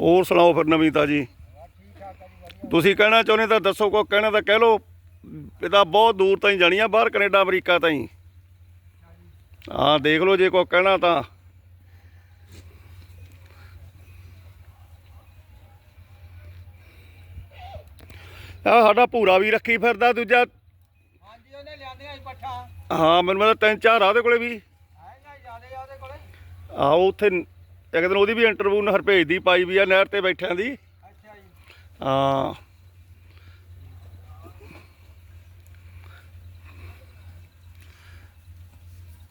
ਹੋਰ ਸੁਣਾਓ ਫਿਰ ਨਵੀਂ ਤਾਜੀ ਤੁਸੀਂ ਕਹਿਣਾ ਚਾਹੁੰਦੇ ਤਾਂ ਦੱਸੋ ਕੋ ਕਹਿਣਾ ਤਾਂ ਕਹਿ ਲਓ। ਇਹਦਾ ਬਹੁਤ ਦੂਰ ਤਾਈਂ ਜਾਣੀਆਂ ਬਾਹਰ ਕੈਨੇਡਾ ਅਮਰੀਕਾ ਤਾਈਂ। ਹਾਂ ਦੇਖ ਲਓ ਜੇ ਕੋ ਕਹਿਣਾ ਤਾਂ। ਆ ਸਾਡਾ ਭੂਰਾ ਵੀ ਰੱਖੀ ਫਿਰਦਾ ਦੂਜਾ। ਹਾਂਜੀ ਉਹਨੇ ਲਿਆਂਦੀਆਂ ਸੀ ਪੱਠਾ। ਹਾਂ ਮੈਨੂੰ ਲੱਗਦਾ ਤਿੰਨ ਚਾਰ ਆ ਉਹਦੇ ਕੋਲੇ ਵੀ। ਹੈਗਾ ਜਿਆਦੇ ਆ ਉਹਦੇ ਕੋਲੇ। ਆਹੋ ਉੱਥੇ ਇੱਕ ਦਿਨ ਉਹਦੀ ਵੀ ਇੰਟਰਵਿਊ ਨਹਿਰ ਭੇਜਦੀ ਪਾਈ ਵੀ ਆ ਨਹਿਰ ਤੇ ਬੈਠਿਆਂ ਦੀ। ਅੱਛਾ ਜੀ। ਹਾਂ।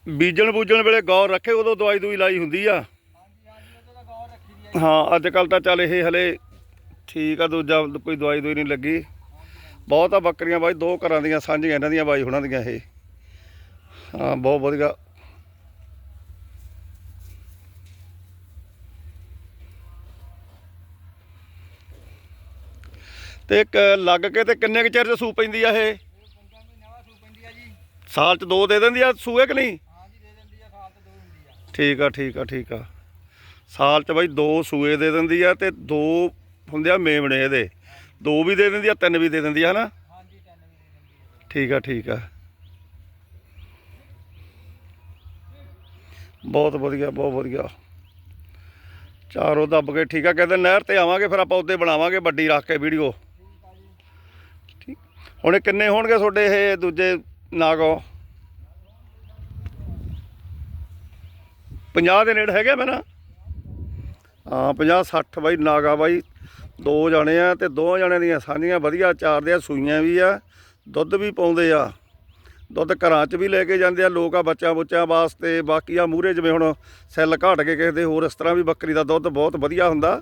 ਬੀਜਣ ਬੂਜਣ ਵੇਲੇ ਗੌਰ ਰੱਖੇ ਉਦੋਂ ਦਵਾਈ ਦੂਈ ਲਾਈ ਹੁੰਦੀ ਆ। ਹਾਂ ਅੱਜ ਕੱਲ ਤਾਂ ਚੱਲ ਇਹ ਹਲੇ ਠੀਕ ਆ ਦੂਜਾ ਕੋਈ ਦਵਾਈ ਦੂਈ ਨਹੀਂ ਲੱਗੀ। ਬਹੁਤ ਆ ਬੱਕਰੀਆਂ ਬਾਈ ਦੋ ਘਰਾਂ ਦੀਆਂ ਸਾਂਝੀਆਂ ਇਹਨਾਂ ਦੀਆਂ ਬਾਈ ਹੁਣਾਂ ਦੀਆਂ ਇਹ। ਹਾਂ ਬਹੁਤ ਵਧੀਆ। ਤੇ ਇੱਕ ਲੱਗ ਕੇ ਤੇ ਕਿੰਨੇ ਕੁ ਚਿਰ ਚ ਸੂ ਪੈਂਦੀ ਆ ਇਹ? ਸਾਲ ਚ ਦੋ ਦੇ ਦਿੰਦੀ ਆ ਸੂਏ ਕਿ ਨਹੀਂ? ਠੀਕ ਆ ਠੀਕ ਆ ਠੀਕ ਆ। ਸਾਲ ਚ ਬਾਈ ਦੋ ਸੂਏ ਦੇ ਦਿੰਦੀ ਆ ਤੇ ਦੋ ਹੁੰਦੇ ਆ ਮੇਮਣੇ ਇਹਦੇ। ਦੋ ਵੀ ਦੇ ਦਿੰਦੀ ਆ, ਤਿੰਨ ਵੀ ਦੇ ਦਿੰਦੀ ਆ, ਹਨਾ? ਹਾਂਜੀ ਠੀਕ ਆ ਠੀਕ ਆ। ਬਹੁਤ ਵਧੀਆ ਬਹੁਤ ਵਧੀਆ। ਚਾਰੋਂ ਦੱਬ ਕੇ ਠੀਕ ਆ, ਕਹਿੰਦੇ ਨਹਿਰ ਤੇ ਆਵਾਂਗੇ, ਫਿਰ ਆਪਾਂ ਉੱਤੇ ਬਣਾਵਾਂਗੇ ਵੱਡੀ ਰੱਖ ਕੇ ਵੀਡੀਓ। ਹੁਣ ਕਿੰਨੇ ਹੋਣਗੇ ਤੁਹਾਡੇ ਇਹ ਦੂਜੇ ਨਾਗੋ 50 ਦੇ ਨੇੜੇ ਹੈਗੇ ਮੈਂ ਨਾ ਹਾਂ 50 60 ਬਾਈ, ਨਾਗਾ ਬਾਈ, ਦੋ ਜਾਣੇ ਆ ਤੇ ਦੋ ਜਣਿਆਂ ਦੀਆਂ ਸਾਂਝੀਆਂ ਵਧੀਆ ਚਾਰਦੇ ਆ, ਸੂਈਆਂ ਵੀ ਆ, ਦੁੱਧ ਵੀ ਪਾਉਂਦੇ ਆ। ਦੁੱਧ ਘਰਾਂ 'ਚ ਵੀ ਲੈ ਕੇ ਜਾਂਦੇ ਆ, ਲੋਕ ਆ ਬੱਚਾ ਬੁੱਚਿਆਂ ਵਾਸਤੇ, ਬਾਕੀ ਆ ਮੂਰੇ ਜਿਵੇਂ ਹੁਣ ਸੈੱਲ ਘਾਟ ਕੇ ਕਿਸੇ ਦੇ ਹੋਰ ਇਸ ਤਰ੍ਹਾਂ ਵੀ ਬੱਕਰੀ ਦਾ ਦੁੱਧ ਬਹੁਤ ਵਧੀਆ ਹੁੰਦਾ।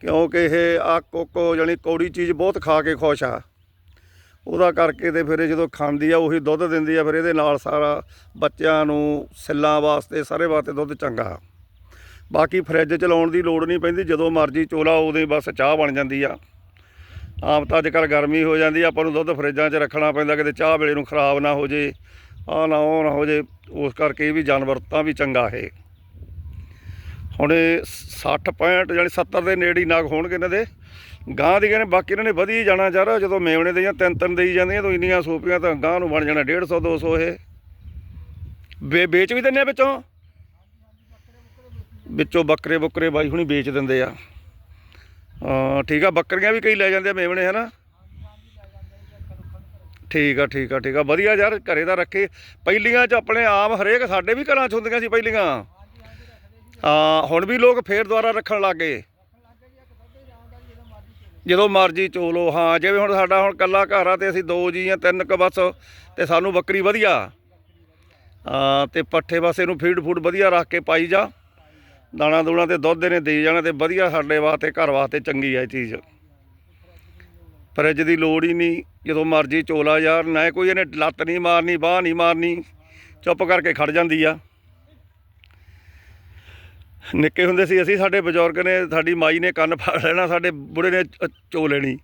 ਕਿਉਂਕਿ ਇਹ ਆ ਕੋਕੋ ਜਾਨੀ ਕੌੜੀ ਚੀਜ਼ ਬਹੁਤ ਖਾ ਕੇ ਖੁਸ਼ ਆ। ਉਹਦਾ ਕਰਕੇ ਤੇ ਫਿਰ ਇਹ ਜਦੋਂ ਖਾਂਦੀ ਆ, ਉਹੀ ਦੁੱਧ ਦਿੰਦੀ ਆ, ਫਿਰ ਇਹਦੇ ਨਾਲ ਸਾਰਾ ਬੱਚਿਆਂ ਨੂੰ ਸਿੱਲਾਂ ਵਾਸਤੇ, ਸਾਰੇ ਵਾਸਤੇ ਦੁੱਧ ਚੰਗਾ। ਬਾਕੀ ਫਰਿੱਜ ਚਲਾਉਣ ਦੀ ਲੋੜ ਨਹੀਂ ਪੈਂਦੀ, ਜਦੋਂ ਮਰਜ਼ੀ ਚੋਲਾ ਉਦੋਂ ਬਸ ਚਾਹ ਬਣ ਜਾਂਦੀ ਆ। ਆਮ ਤਾਂ ਅੱਜ ਕੱਲ੍ਹ ਗਰਮੀ ਹੋ ਜਾਂਦੀ ਆ, ਆਪਾਂ ਨੂੰ ਦੁੱਧ ਫਰਿੱਜਾਂ 'ਚ ਰੱਖਣਾ ਪੈਂਦਾ, ਕਿਤੇ ਚਾਹ ਵੇਲੇ ਨੂੰ ਖਰਾਬ ਨਾ ਹੋ ਜੇ ਆ ਨਾ ਉਹ ਨਾ ਹੋ ਜੇ, ਉਸ ਕਰਕੇ ਇਹ ਵੀ ਜਾਨਵਰ ਤਾਂ ਵੀ ਚੰਗਾ ਹੈ ਹੁਣ ਇਹ 60 65 ਜਾਨੀ 70 ਦੇ ਨੇੜੇ ਹੀ ਨਾਗ ਹੋਣਗੇ ਇਹਨਾਂ ਦੇ। ਗਾਂ ਦੀ ਕਹਿੰਦੇ ਬਾਕੀ ਇਹਨਾਂ ਨੇ ਵਧੀ ਜਾਣਾ ਚਾਹ ਜਦੋਂ ਮੇਵਣੇ ਦੇ ਜਾਂ ਤਿੰਨ ਤਿੰਨ ਦੇਈ ਜਾਂਦੀਆਂ ਤਾਂ ਇੰਨੀਆਂ ਸੋਪੀਆਂ ਤਾਂ ਗਾਂ ਨੂੰ ਬਣ ਜਾਣਾ 150 200 ਇਹ। ਵੇ ਵੇਚ ਵੀ ਦਿੰਦੇ ਆ ਵਿੱਚੋਂ? ਵਿੱਚੋਂ ਬੱਕਰੇ ਬੁੱਕਰੇ ਬਾਈ ਹੁਣੀ ਵੇਚ ਦਿੰਦੇ ਆ। ਠੀਕ ਆ, ਬੱਕਰੀਆਂ ਵੀ ਕਈ ਲੈ ਜਾਂਦੇ ਆ ਮੇਵਣੇ, ਹਨਾ? ਠੀਕ ਆ ਠੀਕ ਆ ਠੀਕ ਆ, ਵਧੀਆ ਯਾਰ, ਘਰੇ ਦਾ ਰੱਖੇ। ਪਹਿਲੀਆਂ ਚ ਆਪਣੇ ਆਮ ਹਰੇਕ ਸਾਡੇ ਵੀ ਘਰਾਂ ਚ ਹੁੰਦੀਆਂ ਸੀ, ਪਹਿਲੀਆਂ। ਹਾਂ, ਹੁਣ ਵੀ ਲੋਕ ਫੇਰ ਦੁਬਾਰਾ ਰੱਖਣ ਲੱਗ ਗਏ। ਜਦੋਂ ਮਰਜ਼ੀ ਚੋਲੋ ਹਾਂ, ਜਿਵੇਂ ਹੁਣ ਸਾਡਾ ਹੁਣ ਕੱਲਾ ਘਰ ਆ ਤੇ ਅਸੀਂ ਦੋ ਜੀ ਆ, ਤਿੰਨ ਕ ਬਸ, ਤੇ ਸਾਨੂੰ ਬੱਕਰੀ ਵਧੀਆ। ਹਾਂ, ਤੇ ਪੱਠੇ ਬਸ ਇਹਨੂੰ ਫੀਡ ਫੂਡ ਵਧੀਆ ਰੱਖ ਕੇ ਪਾਈ ਜਾ। ਦਾਣਾ ਦੂਣਾ ਤੇ ਦੁੱਧ ਇਹਨੇ ਦੇ ਜਾਣਾ ਤੇ ਵਧੀਆ ਸਾਡੇ ਵਾਸਤੇ, ਘਰ ਵਾਸਤੇ ਚੰਗੀ ਆ ਇਹ ਚੀਜ਼। ਫਰਿੱਜ ਦੀ ਲੋੜ ਹੀ ਨਹੀਂ, ਜਦੋਂ ਮਰਜ਼ੀ ਚੋਲਾ ਯਾਰ, ਨਾ ਕੋਈ ਇਹਨੇ ਲੱਤ ਨਹੀਂ ਮਾਰਨੀ, ਬਾਹ ਨਹੀਂ ਮਾਰਨੀ, ਚੁੱਪ ਕਰਕੇ ਖੜ ਜਾਂਦੀ ਆ। ਨਿੱਕੇ ਹੁੰਦੇ ਸੀ, ਅਸੀਂ ਸਾਡੇ ਬਜ਼ੁਰਗ ਨੇ, ਸਾਡੀ ਮਾਈ ਨੇ ਕੰਨ ਫੜ ਲੈਣਾ, ਸਾਡੇ ਬੁੜੇ ਨੇ ਚੋ ਲੈਣੀ।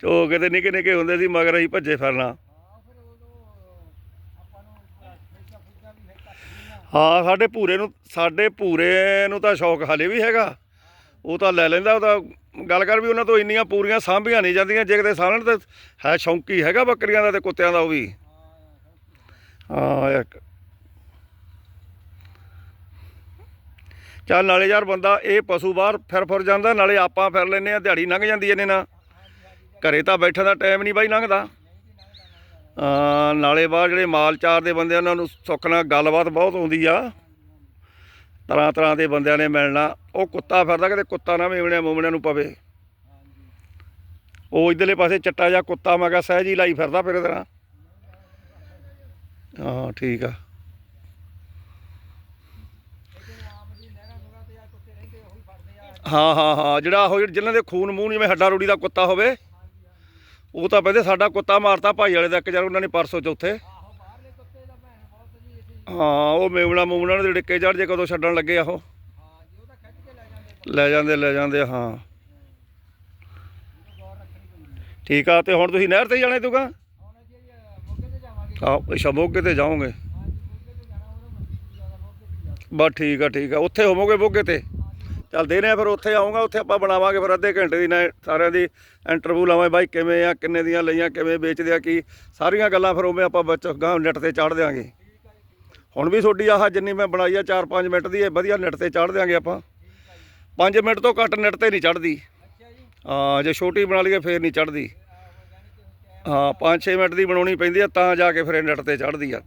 ਚੋ ਕੇ ਤੇ ਨਿੱਕੇ ਨਿੱਕੇ ਹੁੰਦੇ ਸੀ, ਮਗਰ ਅਸੀਂ ਭੱਜੇ ਫਿਰਨਾ। ਹਾਂ, ਸਾਡੇ ਭੂਰੇ ਨੂੰ, ਸਾਡੇ ਭੂਰੇ ਨੂੰ ਤਾਂ ਸ਼ੌਕ ਹਲੇ ਵੀ ਹੈਗਾ। ਉਹ ਤਾਂ ਲੈ ਲੈਂਦਾ, ਉਹ ਤਾਂ ਗੱਲ ਕਰ ਵੀ ਉਹਨਾਂ ਤੋਂ ਇੰਨੀਆਂ ਪੂਰੀਆਂ ਸਾਂਭੀਆਂ ਨਹੀਂ ਜਾਂਦੀਆਂ, ਜੇ ਕਿਤੇ ਸਾਲਣ ਤੇ ਹੈ ਸ਼ੌਂਕੀ ਹੈਗਾ ਬੱਕਰੀਆਂ ਦਾ ਤੇ ਕੁੱਤਿਆਂ ਦਾ ਉਹ ਵੀ। ਹਾਂ ਚੱਲ ਨਾਲੇ ਯਾਰ ਬੰਦਾ ਇਹ ਪਸ਼ੂ ਬਾਹਰ ਫਿਰ ਫਿਰ ਜਾਂਦਾ, ਨਾਲੇ ਆਪਾਂ ਫਿਰ ਲੈਨੇ ਆ ਦਿਹਾੜੀ ਲੰਘ ਜਾਂਦੀ ਇਹਨੇ ਨਾਲ। ਘਰੇ ਤਾਂ ਬੈਠਣ ਦਾ ਟਾਈਮ ਨਹੀਂ ਬਾਈ ਲੰਘਦਾ। ਨਾਲੇ ਬਾਹਰ ਜਿਹੜੇ ਮਾਲ ਚਾਰ ਦੇ ਬੰਦੇ ਉਹਨਾਂ ਨੂੰ ਸੁੱਖ ਨਾਲ ਗੱਲਬਾਤ ਬਹੁਤ ਆਉਂਦੀ ਆ। ਤਰ੍ਹਾਂ ਤਰ੍ਹਾਂ ਦੇ ਬੰਦਿਆਂ ਨੇ ਮਿਲਣਾ, ਉਹ ਕੁੱਤਾ ਫਿਰਦਾ, ਕਿਤੇ ਕੁੱਤਾ ਨਾ ਮੇਵਣਿਆਂ ਮੋਮਣਿਆਂ ਨੂੰ ਪਵੇ। ਉਹ ਇਧਰਲੇ ਪਾਸੇ ਚੱਟਾ ਜਿਹਾ ਕੁੱਤਾ, ਮੈਂ ਕਿਹਾ ਸਹਿਜ ਹੀ ਲਾਈ ਫਿਰਦਾ ਫਿਰ ਤਰ੍ਹਾਂ ਹਾਂ, ਠੀਕ ਆ। ਹਾਂ ਹਾਂ ਹਾਂ, ਜਿਹੜਾ ਉਹ ਜਿਹਨਾਂ ਦੇ ਖੂਨ ਮੂੰਹ ਜਿਵੇਂ ਹੱਡਾ ਰੋੜੀ ਦਾ ਕੁੱਤਾ ਹੋਵੇ, ਉਹ ਤਾਂ ਕਹਿੰਦੇ ਸਾਡਾ ਕੁੱਤਾ ਮਾਰਤਾ ਭਾਈ ਵਾਲੇ ਦਾ ਇੱਕ ਜਰ ਉਹਨਾਂ ਨੇ ਪਰਸੋਂ ਚੌਥੇ। ਹਾਂ, ਉਹ ਮੇਵਣਾ ਮੂਮਣਾ ਦੇ ਡਿੱਕੇ ਚੜ ਜੇ ਕਦੋਂ ਛੱਡਣ ਲੱਗੇ ਆ ਉਹ। ਲੈ ਜਾਂਦੇ ਲੈ ਜਾਂਦੇ ਹਾਂ। ਠੀਕ ਆ, ਤੇ ਹੁਣ ਤੁਸੀਂ ਨਹਿਰ ਤੇ ਜਾਣਾ ਤੂਗਾ ਹੁਣ ਅੱਛਾ, ਮੋਗੇ ਤੇ ਜਾਓਗੇ। ਬਸ ਠੀਕ ਆ ਠੀਕ ਆ, ਉੱਥੇ ਹੋਵੋਗੇ ਮੋਗੇ ਤੇ? ਚੱਲ ਦੇ ਰਹੇ ਫਿਰ ਉੱਥੇ ਆਉਂਗਾ ਉੱਥੇ ਆਪਾਂ ਬਣਾਵਾਂਗੇ ਫਿਰ ਅੱਧੇ ਘੰਟੇ ਦੀ ਨਾ ਸਾਰਿਆਂ ਦੀ ਇੰਟਰਵਿਊ ਲਾਵਾਂ ਬਾਈ ਕਿਵੇਂ ਆ, ਕਿੰਨੇ ਦੀਆਂ ਲਈਆਂ, ਕਿਵੇਂ ਵੇਚਦੇ ਆ, ਕੀ ਸਾਰੀਆਂ ਗੱਲਾਂ ਫਿਰ ਉਵੇਂ ਆਪਾਂ ਵਿੱਚ ਗਾਂ ਨੈਟ ਤੇ ਚਾੜ ਦਿਆਂਗੇ। ਹੁਣ ਵੀ ਤੁਹਾਡੀ ਆਹ ਜਿੰਨੀ ਮੈਂ ਬਣਾਈ ਆ 4-5 ਮਿੰਟ ਦੀ, ਇਹ ਵਧੀਆ ਨੈਟ ਤੇ ਚਾੜ ਦਿਆਂਗੇ ਆਪਾਂ। 5 ਮਿੰਟ ਤੋਂ ਘੱਟ ਨੈਟ ਤੇ ਨਹੀਂ ਚੜਦੀ ਹਾਂ, ਜੇ ਛੋਟੀ ਬਣਾ ਲਈਏ, ਫੇਰ ਨਹੀਂ ਚੜਦੀ ਹਾਂ 5-6 ਮਿੰਟ ਦੀ ਬਣਾਉਣੀ ਪੈਂਦੀ ਆ, ਤਾਂ ਜਾ ਕੇ ਫਿਰ ਇਹ ਨੈਟ ਤੇ ਚੜਦੀ ਆ।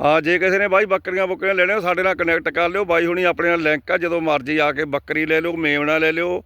ਹਾਂ ਜੇ ਕਿਸੇ ਨੇ ਬਾਈ ਬੱਕਰੀਆਂ ਬੁੱਕਰੀਆਂ ਲੈਣੇ ਸਾਡੇ ਨਾਲ ਕਨੈਕਟ ਕਰ ਲਿਓ। ਬਾਈ ਹੁਣੀ ਆਪਣੇ ਨਾਲ ਲਿੰਕ ਆ, ਜਦੋਂ ਮਰਜ਼ੀ ਆ ਕੇ ਬੱਕਰੀ ਲੈ ਲਿਓ ਮੇਮਣਾ ਲੈ ਲਿਓ।